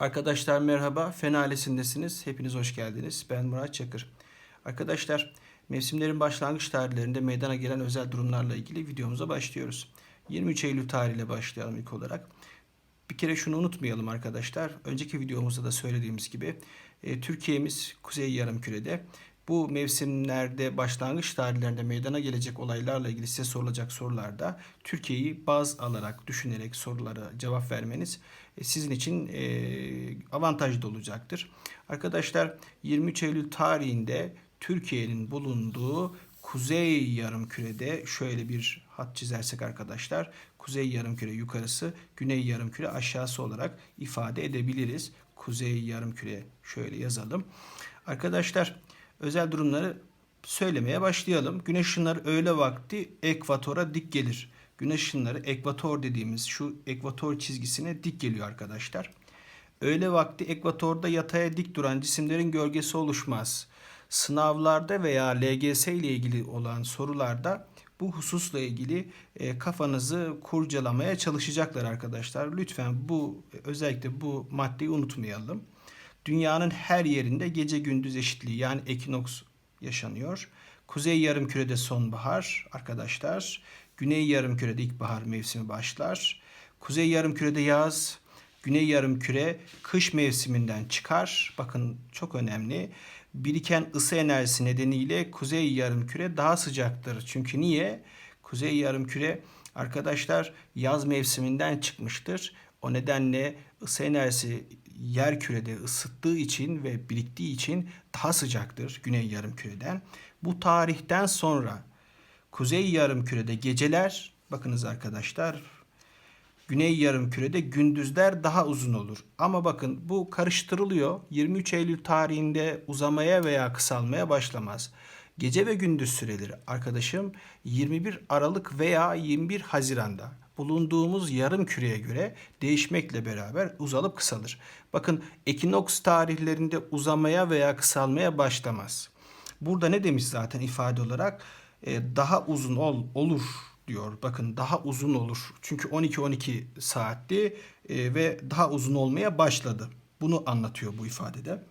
Arkadaşlar merhaba. Fen ailesindesiniz. Hepiniz hoş geldiniz. Ben Murat Çakır. Arkadaşlar mevsimlerin başlangıç tarihlerinde meydana gelen özel durumlarla ilgili videomuza başlıyoruz. 23 Eylül tarihiyle başlayalım ilk olarak. Bir kere şunu unutmayalım arkadaşlar. Önceki videomuzda da söylediğimiz gibi e, Türkiye'miz Kuzey Yarımküre'de bu mevsimlerde başlangıç tarihlerinde meydana gelecek olaylarla ilgili size sorulacak sorularda Türkiye'yi baz alarak düşünerek sorulara cevap vermeniz e, sizin için e, avantajlı olacaktır. Arkadaşlar 23 Eylül tarihinde Türkiye'nin bulunduğu Kuzey Yarımküre'de şöyle bir hat çizersek arkadaşlar Kuzey Yarımküre yukarısı, Güney Yarımküre aşağısı olarak ifade edebiliriz. Kuzey Yarımküre şöyle yazalım. Arkadaşlar özel durumları söylemeye başlayalım. Güneş ışınları öğle vakti ekvatora dik gelir. Güneş ışınları ekvator dediğimiz şu ekvator çizgisine dik geliyor arkadaşlar. Öğle vakti ekvatorda yataya dik duran cisimlerin gölgesi oluşmaz. Sınavlarda veya LGS ile ilgili olan sorularda bu hususla ilgili e, kafanızı kurcalamaya çalışacaklar arkadaşlar. Lütfen bu özellikle bu maddeyi unutmayalım. Dünyanın her yerinde gece gündüz eşitliği yani ekinoks yaşanıyor. Kuzey yarımkürede sonbahar arkadaşlar. Güney yarımkürede ilkbahar mevsimi başlar. Kuzey yarımkürede yaz, güney yarımküre kış mevsiminden çıkar. Bakın çok önemli. Biriken ısı enerjisi nedeniyle kuzey yarımküre daha sıcaktır. Çünkü niye? Kuzey yarımküre arkadaşlar yaz mevsiminden çıkmıştır. O nedenle ısı enerjisi yer kürede ısıttığı için ve biriktiği için daha sıcaktır güney yarımküreden. Bu tarihten sonra kuzey yarımkürede geceler bakınız arkadaşlar Güney yarımkürede gündüzler daha uzun olur. Ama bakın bu karıştırılıyor. 23 Eylül tarihinde uzamaya veya kısalmaya başlamaz. Gece ve gündüz süreleri arkadaşım 21 Aralık veya 21 Haziran'da bulunduğumuz yarım küreye göre değişmekle beraber uzalıp kısalır. Bakın ekinoks tarihlerinde uzamaya veya kısalmaya başlamaz. Burada ne demiş zaten ifade olarak? Ee, daha uzun ol, olur diyor. Bakın daha uzun olur. Çünkü 12-12 saatti e, ve daha uzun olmaya başladı. Bunu anlatıyor bu ifadede.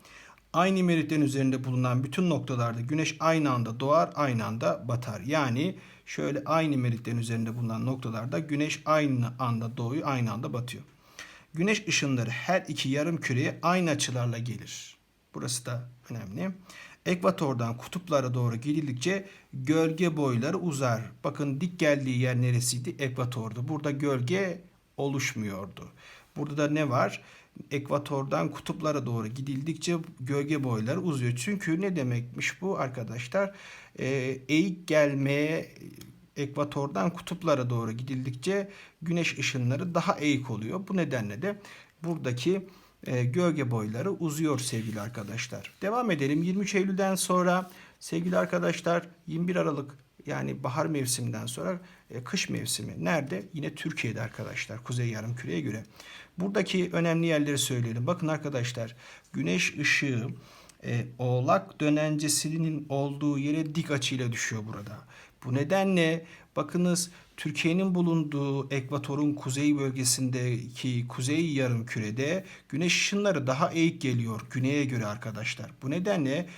Aynı meritlerin üzerinde bulunan bütün noktalarda güneş aynı anda doğar, aynı anda batar. Yani şöyle aynı meritlerin üzerinde bulunan noktalarda güneş aynı anda doğuyor, aynı anda batıyor. Güneş ışınları her iki yarım küreye aynı açılarla gelir. Burası da önemli. Ekvatordan kutuplara doğru gidildikçe gölge boyları uzar. Bakın dik geldiği yer neresiydi? Ekvatordu. Burada gölge oluşmuyordu. Burada da ne var? Ekvatordan kutuplara doğru gidildikçe gölge boyları uzuyor. Çünkü ne demekmiş bu arkadaşlar? Ee, eğik gelmeye ekvatordan kutuplara doğru gidildikçe güneş ışınları daha eğik oluyor. Bu nedenle de buradaki e, gölge boyları uzuyor sevgili arkadaşlar. Devam edelim. 23 Eylül'den sonra sevgili arkadaşlar 21 Aralık yani bahar mevsiminden sonra e, kış mevsimi. Nerede? Yine Türkiye'de arkadaşlar. Kuzey Yarımküre'ye göre. Buradaki önemli yerleri söyleyelim. Bakın arkadaşlar güneş ışığı e, oğlak dönencesinin olduğu yere dik açıyla düşüyor burada. Bu nedenle bakınız Türkiye'nin bulunduğu ekvatorun kuzey bölgesindeki kuzey yarım kürede güneş ışınları daha eğik geliyor güneye göre arkadaşlar. Bu nedenle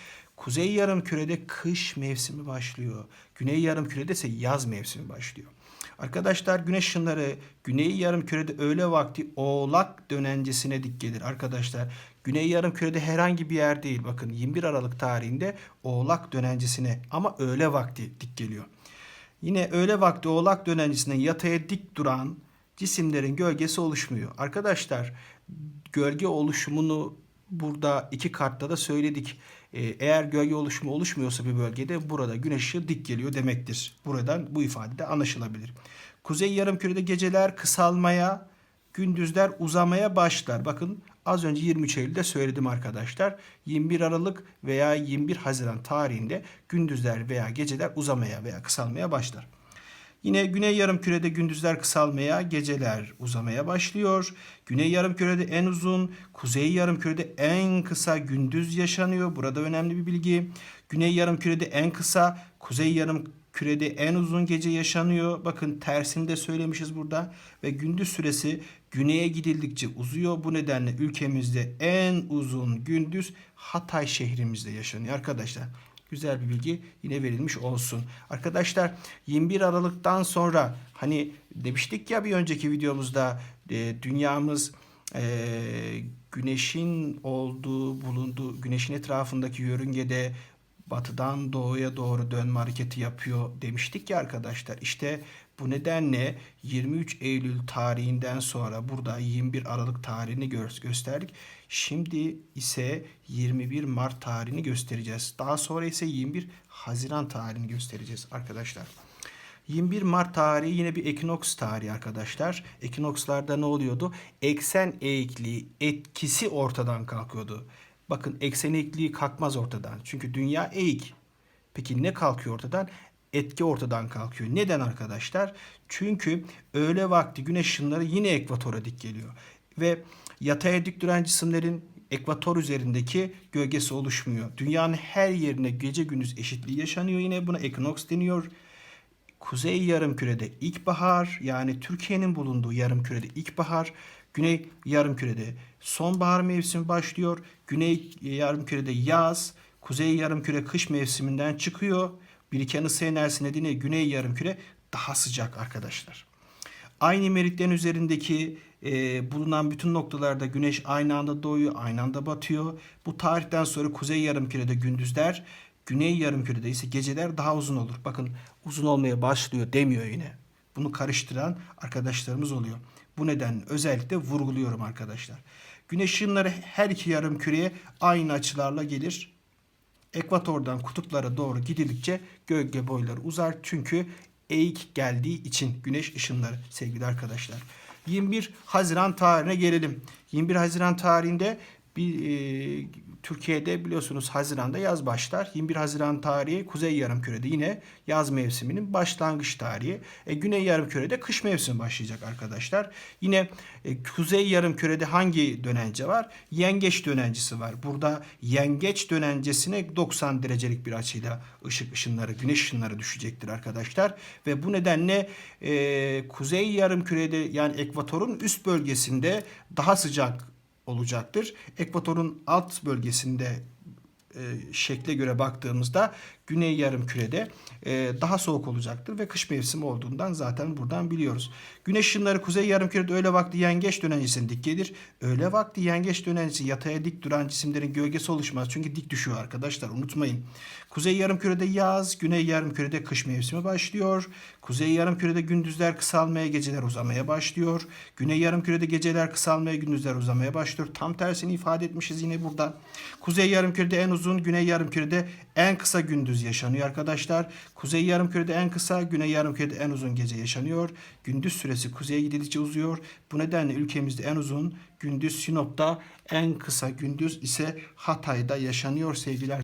kuzey yarım kürede kış mevsimi başlıyor. Güney yarım kürede ise yaz mevsimi başlıyor. Arkadaşlar güneş ışınları güney yarım kürede öğle vakti oğlak dönencesine dik gelir. Arkadaşlar güney yarım kürede herhangi bir yer değil. Bakın 21 Aralık tarihinde oğlak dönencesine ama öğle vakti dik geliyor. Yine öğle vakti oğlak dönencesinde yataya dik duran cisimlerin gölgesi oluşmuyor. Arkadaşlar gölge oluşumunu burada iki kartta da söyledik. Ee, eğer gölge oluşumu oluşmuyorsa bir bölgede burada güneş ışığı dik geliyor demektir. Buradan bu ifade anlaşılabilir. Kuzey yarımkürede geceler kısalmaya, gündüzler uzamaya başlar. Bakın az önce 23 Eylül'de söyledim arkadaşlar. 21 Aralık veya 21 Haziran tarihinde gündüzler veya geceler uzamaya veya kısalmaya başlar. Yine güney yarımkürede gündüzler kısalmaya, geceler uzamaya başlıyor. Güney yarımkürede en uzun, kuzey yarımkürede en kısa gündüz yaşanıyor. Burada önemli bir bilgi. Güney yarımkürede en kısa, kuzey yarım kürede en uzun gece yaşanıyor. Bakın tersini de söylemişiz burada. Ve gündüz süresi güneye gidildikçe uzuyor. Bu nedenle ülkemizde en uzun gündüz Hatay şehrimizde yaşanıyor arkadaşlar. Güzel bir bilgi yine verilmiş olsun. Arkadaşlar 21 Aralık'tan sonra hani demiştik ya bir önceki videomuzda e, dünyamız e, güneşin olduğu bulunduğu güneşin etrafındaki yörüngede batıdan doğuya doğru dönme hareketi yapıyor demiştik ya arkadaşlar. İşte bu nedenle 23 Eylül tarihinden sonra burada 21 Aralık tarihini gö- gösterdik. Şimdi ise 21 Mart tarihini göstereceğiz. Daha sonra ise 21 Haziran tarihini göstereceğiz arkadaşlar. 21 Mart tarihi yine bir ekinoks tarihi arkadaşlar. Ekinokslarda ne oluyordu? Eksen eğikliği etkisi ortadan kalkıyordu. Bakın eksen eğikliği kalkmaz ortadan. Çünkü dünya eğik. Peki ne kalkıyor ortadan? Etki ortadan kalkıyor. Neden arkadaşlar? Çünkü öğle vakti güneş ışınları yine ekvatora dik geliyor. Ve yataya dik duran cisimlerin ekvator üzerindeki gölgesi oluşmuyor. Dünyanın her yerine gece gündüz eşitliği yaşanıyor. Yine buna ekinoks deniyor. Kuzey yarımkürede ilkbahar yani Türkiye'nin bulunduğu yarımkürede ilkbahar, güney yarımkürede sonbahar mevsimi başlıyor. Güney yarımkürede yaz, kuzey yarımküre kış mevsiminden çıkıyor. Biriken ısı enerjisi nedeniyle güney yarımküre daha sıcak arkadaşlar. Aynı meridyen üzerindeki e, bulunan bütün noktalarda güneş aynı anda doğuyor, aynı anda batıyor. Bu tarihten sonra kuzey yarımkürede gündüzler, güney yarımkürede ise geceler daha uzun olur. Bakın uzun olmaya başlıyor demiyor yine. Bunu karıştıran arkadaşlarımız oluyor. Bu nedenle özellikle vurguluyorum arkadaşlar. Güneş ışınları her iki yarım küreye aynı açılarla gelir. Ekvatordan kutuplara doğru gidildikçe gölge boyları uzar. Çünkü eğik geldiği için güneş ışınları sevgili arkadaşlar. 21 Haziran tarihine gelelim. 21 Haziran tarihinde bir e, Türkiye'de biliyorsunuz Haziran'da yaz başlar. 21 Haziran tarihi Kuzey Yarımküre'de yine yaz mevsiminin başlangıç tarihi. E, Güney Yarımküre'de kış mevsimi başlayacak arkadaşlar. Yine e, Kuzey Yarımküre'de hangi dönence var? Yengeç dönencesi var. Burada yengeç dönencesine 90 derecelik bir açıyla ışık ışınları, güneş ışınları düşecektir arkadaşlar. Ve bu nedenle e, Kuzey Yarımküre'de yani ekvatorun üst bölgesinde daha sıcak olacaktır. Ekvatorun alt bölgesinde e, şekle göre baktığımızda güney yarım kürede e, daha soğuk olacaktır ve kış mevsimi olduğundan zaten buradan biliyoruz. Güneş ışınları kuzey yarım kürede öğle vakti yengeç dönencesine dik gelir. Öğle vakti yengeç dönencesi yataya dik duran cisimlerin gölgesi oluşmaz. Çünkü dik düşüyor arkadaşlar unutmayın. Kuzey yarım kürede yaz, güney yarım kürede kış mevsimi başlıyor. Kuzey yarım kürede gündüzler kısalmaya, geceler uzamaya başlıyor. Güney yarım kürede geceler kısalmaya, gündüzler uzamaya başlıyor. Tam tersini ifade etmişiz yine burada. Kuzey yarım kürede en uzun, güney yarım kürede en kısa gündüz yaşanıyor arkadaşlar. Kuzey yarımkürede en kısa, güney yarımkürede en uzun gece yaşanıyor. Gündüz süresi kuzeye gidildikçe uzuyor. Bu nedenle ülkemizde en uzun gündüz Sinop'ta, en kısa gündüz ise Hatay'da yaşanıyor sevgiler.